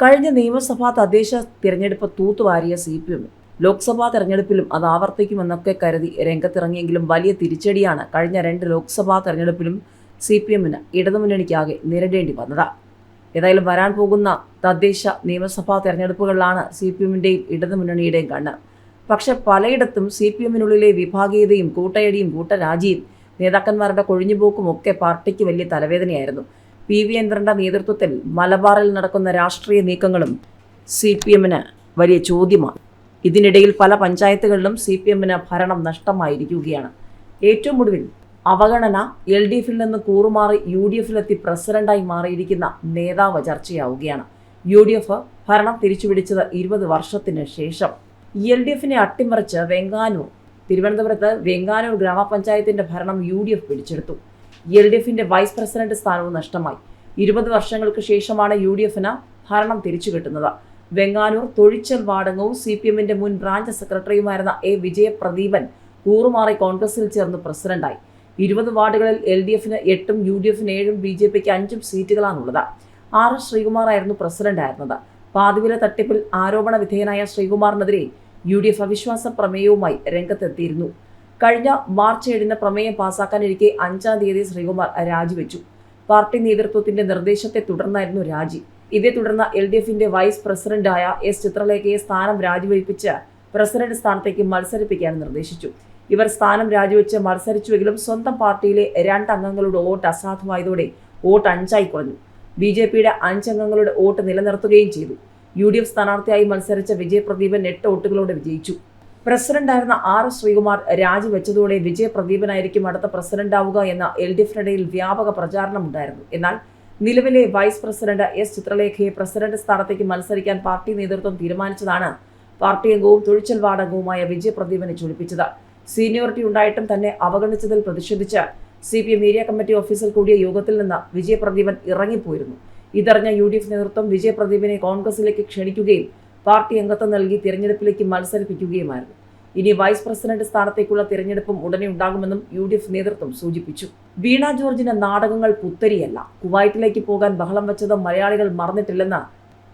കഴിഞ്ഞ നിയമസഭാ തദ്ദേശ തിരഞ്ഞെടുപ്പ് തൂത്തുവാരിയ സി പി എമ്മിൽ ലോക്സഭാ തെരഞ്ഞെടുപ്പിലും അത് ആവർത്തിക്കുമെന്നൊക്കെ കരുതി രംഗത്തിറങ്ങിയെങ്കിലും വലിയ തിരിച്ചടിയാണ് കഴിഞ്ഞ രണ്ട് ലോക്സഭാ തെരഞ്ഞെടുപ്പിലും സി പി എമ്മിന് ഇടതുമുന്നണിക്കാകെ നേരിടേണ്ടി വന്നത്. ഏതായാലും വരാൻ പോകുന്ന തദ്ദേശ നിയമസഭാ തെരഞ്ഞെടുപ്പുകളിലാണ് സി പി എമ്മിന്റെയും ഇടതുമുന്നണിയുടെയും കണ്ണ്. പക്ഷെ പലയിടത്തും സി പി എമ്മിനുള്ളിലെ വിഭാഗീയതയും കൂട്ടയടിയും കൂട്ടരാജിയും നേതാക്കന്മാരുടെ കൊഴിഞ്ഞുപോക്കും ഒക്കെ പാർട്ടിക്ക് വലിയ തലവേദനയായിരുന്നു. പി വി അൻവറിന്റെ നേതൃത്വത്തിൽ മലബാറിൽ നടക്കുന്ന രാഷ്ട്രീയ നീക്കങ്ങളും സി പി എമ്മിന് വലിയ ചോദ്യമാണ്. ഇതിനിടയിൽ പല പഞ്ചായത്തുകളിലും സി പി എമ്മിന് ഭരണം നഷ്ടമായിരിക്കുകയാണ്. ഏറ്റവും ഒടുവിൽ അവഗണന എൽ ഡി എഫിൽ നിന്ന് കൂറുമാറി യു ഡി എഫിലെത്തി പ്രസിഡന്റായി മാറിയിരിക്കുന്ന നേതാവ് ചർച്ചയാവുകയാണ്. യു ഡി എഫ് ഭരണം തിരിച്ചുപിടിച്ചത് ഇരുപത് വർഷത്തിന് ശേഷം. എൽ ഡി എഫിനെ അട്ടിമറിച്ച് വെങ്കാനൂർ തിരുവനന്തപുരത്ത് വെങ്കാനൂർ ഗ്രാമപഞ്ചായത്തിന്റെ ഭരണം യു ഡി എഫ് പിടിച്ചെടുത്തു. എൽ ഡി എഫിന്റെ വൈസ് പ്രസിഡന്റ് സ്ഥാനവും നഷ്ടമായി. ഇരുപത് വർഷങ്ങൾക്ക് ശേഷമാണ് യു ഡി എഫിന് ഭരണം തിരിച്ചു കിട്ടുന്നത്. വെങ്ങാനൂർ തൊഴിച്ചൽ വാടകവും സി പി എമ്മിന്റെ മുൻ ബ്രാഞ്ച് സെക്രട്ടറിയുമായിരുന്ന എ വിജയപ്രദീപൻ കൂറുമാറി കോൺഗ്രസിൽ ചേർന്ന് പ്രസിഡന്റായി. ഇരുപത് വാർഡുകളിൽ എൽ ഡി എഫിന് എട്ടും യു ഡി എഫിന് ഏഴും ബി ജെ പിക്ക് അഞ്ചും സീറ്റുകളാണുള്ളത്. ആർ എസ് ശ്രീകുമാറായിരുന്നു പ്രസിഡന്റായിരുന്നത്. പാതിവില തട്ടിപ്പിൽ ആരോപണ വിധേയനായ ശ്രീകുമാറിനെതിരെ യു ഡി എഫ് അവിശ്വാസ പ്രമേയവുമായി രംഗത്തെത്തിയിരുന്നു. കഴിഞ്ഞ മാർച്ച് ഏഴിന് പ്രമേയം പാസാക്കാനിരിക്കെ അഞ്ചാം തീയതി ശ്രീകുമാർ രാജിവെച്ചു. പാർട്ടി നേതൃത്വത്തിന്റെ നിർദ്ദേശത്തെ തുടർന്നായിരുന്നു രാജി. ഇതേ തുടർന്ന് എൽ ഡി എഫിന്റെ വൈസ് പ്രസിഡന്റായ എസ് ചിത്രലേഖയെ സ്ഥാനം രാജിവെപ്പിച്ച് പ്രസിഡന്റ് സ്ഥാനത്തേക്ക് മത്സരിപ്പിക്കാൻ നിർദ്ദേശിച്ചു. ഇവർ സ്ഥാനം രാജിവെച്ച് മത്സരിച്ചുവെങ്കിലും സ്വന്തം പാർട്ടിയിലെ രണ്ട് അംഗങ്ങളുടെ വോട്ട് അസാധുവായതോടെ വോട്ട് അഞ്ചായി കുറഞ്ഞു. ബി ജെ പിയുടെ അഞ്ചംഗങ്ങളുടെ വോട്ട് നിലനിർത്തുകയും ചെയ്തു. യു ഡി എഫ് സ്ഥാനാർത്ഥിയായി മത്സരിച്ച വിജയപ്രദീപൻ എട്ട് വോട്ടുകളോടെ വിജയിച്ചു. പ്രസിഡന്റായിരുന്ന ആർ എസ് ശ്രീകുമാർ രാജിവെച്ചതോടെ വിജയപ്രദീപനായിരിക്കും അടുത്ത പ്രസിഡന്റാവുക എന്ന എൽ ഡി എഫിനിടയിൽ വ്യാപക പ്രചാരണമുണ്ടായിരുന്നു. എന്നാൽ നിലവിലെ വൈസ് പ്രസിഡന്റ് എസ് ചിത്രലേഖയെ പ്രസിഡന്റ് സ്ഥാനത്തേക്ക് മത്സരിക്കാൻ പാർട്ടി നേതൃത്വം തീരുമാനിച്ചതാണ് പാർട്ടി അംഗവും തൊഴിച്ചൽ വാർഡംഗവുമായ വിജയപ്രദീപനെ ചൊടിപ്പിച്ചത് സീനിയോറിറ്റി ഉണ്ടായിട്ടും തന്നെ അവഗണിച്ചതിൽ പ്രതിഷേധിച്ച് C P M area committee ഓഫീസിൽ കൂടിയ യോഗത്തിൽ നിന്ന് വിജയപ്രദീപൻ ഇറങ്ങിപ്പോയിരുന്നു. ഇതറിഞ്ഞ യു ഡി എഫ് നേതൃത്വം വിജയപ്രദീപിനെ കോൺഗ്രസിലേക്ക് ക്ഷണിക്കുകയും പാർട്ടി അംഗത്വം നൽകി തിരഞ്ഞെടുപ്പിലേക്ക് മത്സരിപ്പിക്കുകയുമായിരുന്നു. ഇനി വൈസ് പ്രസിഡന്റ് സ്ഥാനത്തേക്കുള്ള തിരഞ്ഞെടുപ്പും ഉടനെ ഉണ്ടാകുമെന്നും യു ഡി എഫ് നേതൃത്വം സൂചിപ്പിച്ചു. വീണ ജോർജിന് നാടകങ്ങൾ പുത്തരിയല്ല. കുവൈറ്റിലേക്ക് പോകാൻ ബഹളം വെച്ചത് മലയാളികൾ മറന്നിട്ടില്ലെന്ന്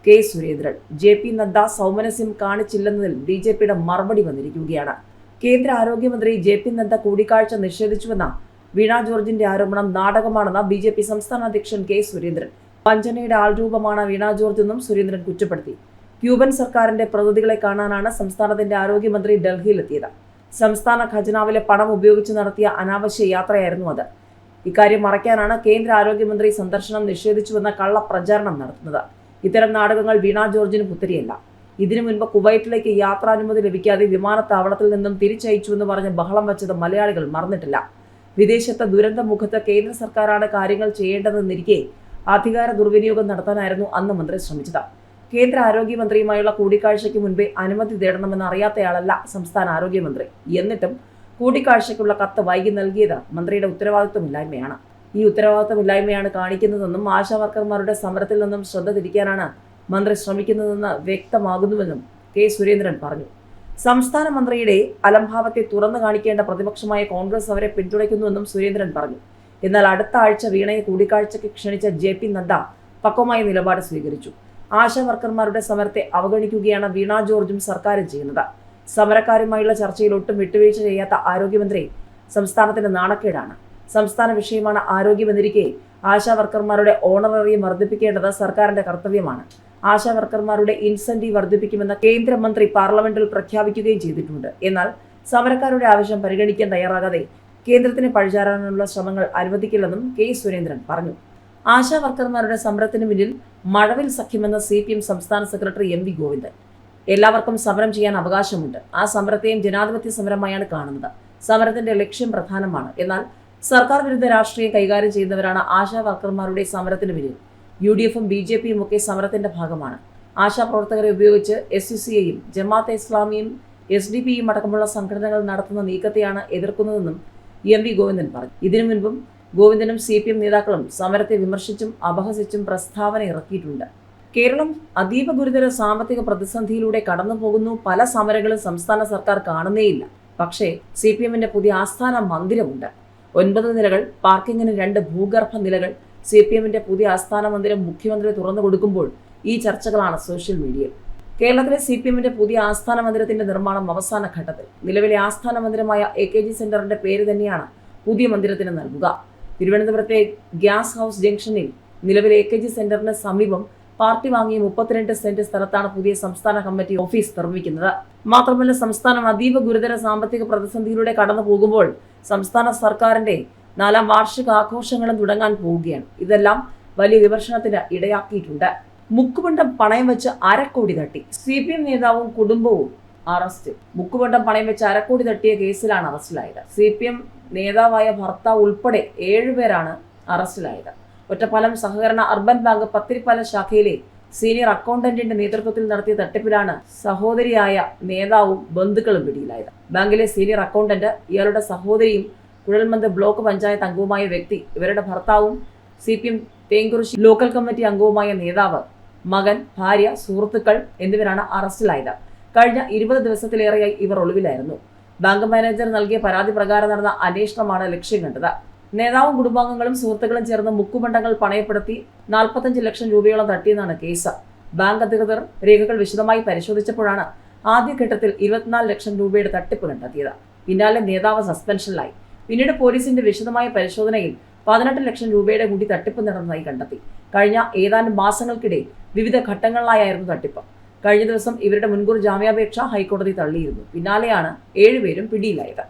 K Surendran. J P Nadda സൗമനസ്യം കാണിച്ചില്ലെന്നതിൽ ബി ജെ പിയുടെ മറുപടി വന്നിരിക്കുകയാണ്. കേന്ദ്ര ആരോഗ്യമന്ത്രി ജെ പി നദ്ദ കൂടിക്കാഴ്ച നിഷേധിച്ചുവെന്ന വീണ ജോർജിന്റെ ആരോപണം നാടകമാണെന്ന് ബി ജെ പി സംസ്ഥാന അധ്യക്ഷൻ കെ സുരേന്ദ്രൻ. വഞ്ചനയുടെ ആൾരൂപമാണ് വീണ ജോർജ് എന്നും സുരേന്ദ്രൻ കുറ്റപ്പെടുത്തി. ക്യൂബൻ സർക്കാരിന്റെ പ്രതിനിധികളെ കാണാനാണ് സംസ്ഥാനത്തിന്റെ ആരോഗ്യമന്ത്രി ഡൽഹിയിലെത്തിയത്. സംസ്ഥാന ഖജനാവിലെ പണം ഉപയോഗിച്ച് നടത്തിയ അനാവശ്യ യാത്രയായിരുന്നു അത്. ഇക്കാര്യം മറയ്ക്കാനാണ് കേന്ദ്ര ആരോഗ്യമന്ത്രി സന്ദർശനം നിഷേധിച്ചുവെന്ന കള്ള പ്രചാരണം നടത്തുന്നത്. ഇത്തരം നാടകങ്ങൾ വീണ ജോർജിന് പുത്തരിയല്ല. ഇതിനു മുൻപ് കുവൈറ്റിലേക്ക് യാത്രാനുമതി ലഭിക്കാതെ വിമാനത്താവളത്തിൽ നിന്നും തിരിച്ചയച്ചുവെന്ന് പറഞ്ഞ് ബഹളം വച്ചത് മലയാളികൾ മറന്നിട്ടില്ല. വിദേശത്തെ ദുരന്ത മുഖത്ത് കേന്ദ്ര സർക്കാരാണ് കാര്യങ്ങൾ ചെയ്യേണ്ടതെന്നിരിക്കെ അധികാര ദുർവിനിയോഗം നടത്താനായിരുന്നു അന്ന് മന്ത്രി ശ്രമിച്ചത്. കേന്ദ്ര ആരോഗ്യമന്ത്രിയുമായുള്ള കൂടിക്കാഴ്ചയ്ക്ക് മുൻപേ അനുമതി തേടണമെന്ന് അറിയാത്തയാളല്ല സംസ്ഥാന ആരോഗ്യമന്ത്രി. എന്നിട്ടും കൂടിക്കാഴ്ചയ്ക്കുള്ള കത്ത് വൈകി നൽകിയത് മന്ത്രിയുടെ ഉത്തരവാദിത്വമില്ലായ്മയാണ്. ഈ ഉത്തരവാദിത്വമില്ലായ്മയാണ് കാണിക്കുന്നതെന്നും ആശാ വർക്കർമാരുടെ സമരത്തിൽ നിന്നും ശ്രദ്ധ തിരിക്കാനാണ് മന്ത്രി ശ്രമിക്കുന്നതെന്ന് വ്യക്തമാകുന്നുവെന്നും കെ സുരേന്ദ്രൻ പറഞ്ഞു. സംസ്ഥാന മന്ത്രിയുടെ അലംഭാവത്തെ തുറന്നു കാണിക്കേണ്ട പ്രതിപക്ഷമായ കോൺഗ്രസ് അവരെ പിന്തുണയ്ക്കുന്നുവെന്നും സുരേന്ദ്രൻ പറഞ്ഞു. എന്നാൽ അടുത്ത ആഴ്ച വീണയെ കൂടിക്കാഴ്ചയ്ക്ക് ക്ഷണിച്ച ജെ പി നദ്ദ പക്വമായ നിലപാട് സ്വീകരിച്ചു. ആശാ വർക്കർമാരുടെ സമരത്തെ അവഗണിക്കുകയാണ് വീണ ജോർജും സർക്കാരും ചെയ്യുന്നത്. സമരക്കാരുമായുള്ള ചർച്ചയിൽ ഒട്ടും വിട്ടുവീഴ്ച ചെയ്യാത്ത ആരോഗ്യമന്ത്രി സംസ്ഥാനത്തിന്റെ നാണക്കേടാണ്. സംസ്ഥാന വിഷയമാണ് ആരോഗ്യമെന്നിരിക്കെ ആശാ വർക്കർമാരുടെ ഓണററിയം വർദ്ധിപ്പിക്കേണ്ടത് സർക്കാരിന്റെ കർത്തവ്യമാണ്. ആശാ വർക്കർമാരുടെ ഇൻസെന്റീവ് വർദ്ധിപ്പിക്കുമെന്ന് കേന്ദ്രമന്ത്രി പാർലമെന്റിൽ പ്രഖ്യാപിക്കുകയും ചെയ്തിട്ടുണ്ട്. എന്നാൽ സമരക്കാരുടെ ആവശ്യം പരിഗണിക്കാൻ തയ്യാറാകാതെ കേന്ദ്രത്തിന് പഴിചാരാനുള്ള ശ്രമങ്ങൾ അനുവദിക്കില്ലെന്നും കെ സുരേന്ദ്രൻ പറഞ്ഞു. ആശാ വർക്കർമാരുടെ സമരത്തിന് മുന്നിൽ മഴവിൽ സഖ്യമെന്ന സി പി എം സംസ്ഥാന സെക്രട്ടറി എം വി ഗോവിന്ദൻ. എല്ലാവർക്കും സമരം ചെയ്യാൻ അവകാശമുണ്ട്. ആ സമരത്തെയും ജനാധിപത്യ സമരമായാണ് കാണുന്നത്. സമരത്തിന്റെ ലക്ഷ്യം പ്രധാനമാണ്. എന്നാൽ സർക്കാർ വിരുദ്ധ രാഷ്ട്രീയം കൈകാര്യം ചെയ്യുന്നവരാണ് ആശാ വർക്കർമാരുടെ സമരത്തിന് പിന്നിൽ. യു ഡി എഫും ബി ജെ പിയും ഒക്കെ സമരത്തിന്റെ ഭാഗമാണ്. ആശാ പ്രവർത്തകരെ ഉപയോഗിച്ച് എസ് യു സി എയും ജമാഅത്തെ ഇസ്ലാമിയും എസ് ഡി പിയും അടക്കമുള്ള സംഘടനകൾ നടത്തുന്ന നീക്കത്തെയാണ് എതിർക്കുന്നതെന്നും എം വി ഗോവിന്ദൻ പറഞ്ഞു. ഇതിനു മുൻപും ഗോവിന്ദനും സി പി എം നേതാക്കളും സമരത്തെ വിമർശിച്ചും അപഹസിച്ചും പ്രസ്താവന ഇറക്കിയിട്ടുണ്ട്. കേരളം അതീവ ഗുരുതര സാമ്പത്തിക പ്രതിസന്ധിയിലൂടെ കടന്നുപോകുന്നു. പല സമരങ്ങളും സംസ്ഥാന സർക്കാർ കാണുന്നേയില്ല. പക്ഷേ സി പി എമ്മിന്റെ പുതിയ ആസ്ഥാന മന്ദിരമുണ്ട്. ഒൻപത് നിലകൾ പാർക്കിങ്ങിന് രണ്ട് ഭൂഗർഭ നിലകൾ. സി പി എമ്മിന്റെ പുതിയ ആസ്ഥാന മന്ദിരം മുഖ്യമന്ത്രി തുറന്നു കൊടുക്കുമ്പോൾ ഈ ചർച്ചകളാണ് സോഷ്യൽ മീഡിയയിൽ. കേരളത്തിലെ സി പി എമ്മിന്റെ പുതിയ ആസ്ഥാന മന്ദിരത്തിന്റെ നിർമ്മാണം അവസാന ഘട്ടത്തിൽ. നിലവിലെ ആസ്ഥാന മന്ദിരമായ എ കെ ജി സെന്ററിന്റെ പേര് തന്നെയാണ് പുതിയ മന്ദിരത്തിന് നൽകുക. തിരുവനന്തപുരത്തെ ഗ്യാസ് ഹൗസ് ജംഗ്ഷനിൽ നിലവിലെ എ കെ ജി സെന്ററിന് സമീപം പാർട്ടി വാങ്ങിയ മുപ്പത്തിരണ്ട് സെന്റ് സ്ഥലത്താണ് പുതിയ സംസ്ഥാന കമ്മിറ്റി ഓഫീസ് നിർമ്മിക്കുന്നത്. മാത്രമല്ല സംസ്ഥാനം അതീവ ഗുരുതര സാമ്പത്തിക പ്രതിസന്ധിയിലൂടെ കടന്നു പോകുമ്പോൾ സംസ്ഥാന സർക്കാരിന്റെ നാലാം വാർഷിക ആഘോഷങ്ങളും തുടങ്ങാൻ പോവുകയാണ്. ഇതെല്ലാം വലിയ വിമർശനത്തിന് ഇടയാക്കിയിട്ടുണ്ട്. മുക്കുപണ്ടം പണയം വെച്ച് അരക്കോടി തട്ടി. സി പി എം നേതാവും കുടുംബവും അറസ്റ്റ്. മുക്കുവട്ടം പണയം വെച്ച് അരക്കോടി തട്ടിയ കേസിലാണ് അറസ്റ്റിലായത്. സി പി എം നേതാവായ ഭർത്താവ് ഉൾപ്പെടെ ഏഴുപേരാണ് അറസ്റ്റിലായത്. ഒറ്റപ്പാലം സഹകരണ അർബൻ ബാങ്ക് പത്തിരിപ്പാലം ശാഖയിലെ സീനിയർ അക്കൗണ്ടന്റിന്റെ നേതൃത്വത്തിൽ നടത്തിയ തട്ടിപ്പിലാണ് സഹോദരിയായ നേതാവും ബന്ധുക്കളും പിടിയിലായത്. ബാങ്കിലെ സീനിയർ അക്കൗണ്ടന്റ് ഇയാളുടെ സഹോദരിയും കുഴൽമന്ത് ബ്ലോക്ക് പഞ്ചായത്ത് അംഗവുമായ വ്യക്തി ഇവരുടെ ഭർത്താവും C P M local committee അംഗവുമായ നേതാവ് മകൻ ഭാര്യ സുഹൃത്തുക്കൾ എന്നിവരാണ് അറസ്റ്റിലായത്. കഴിഞ്ഞ ഇരുപത് ദിവസത്തിലേറെയായി ഇവർ ഒളിവിലായിരുന്നു. ബാങ്ക് മാനേജർ നൽകിയ പരാതി പ്രകാരം നടന്ന അന്വേഷണമാണ് ലക്ഷ്യം കണ്ടത്. നേതാവും കുടുംബാംഗങ്ങളും സുഹൃത്തുക്കളും ചേർന്ന് മുക്കുമണ്ഡങ്ങൾ പണയപ്പെടുത്തി നാൽപ്പത്തഞ്ച് ലക്ഷം രൂപയോളം തട്ടിയെന്നാണ് കേസ്. ബാങ്ക് അധികൃതർ രേഖകൾ വിശദമായി പരിശോധിച്ചപ്പോഴാണ് ആദ്യഘട്ടത്തിൽ ഇരുപത്തിനാല് ലക്ഷം രൂപയുടെ തട്ടിപ്പ് കണ്ടെത്തിയത്. പിന്നാലെ നേതാവ് സസ്പെൻഷനിലായി. പിന്നീട് പോലീസിന്റെ വിശദമായ പരിശോധനയിൽ പതിനെട്ട് ലക്ഷം രൂപയുടെ കൂടി തട്ടിപ്പ് നടന്നതായി കണ്ടെത്തി. കഴിഞ്ഞ ഏതാനും മാസങ്ങൾക്കിടെ വിവിധ ഘട്ടങ്ങളിലായിരുന്നു തട്ടിപ്പ്. കഴിഞ്ഞ ദിവസം ഇവരുടെ മുൻകൂർ ജാമ്യാപേക്ഷ ഹൈക്കോടതി തള്ളിയിരുന്നു. പിന്നാലെയാണ് ഏഴുപേരും പിടിയിലായത്.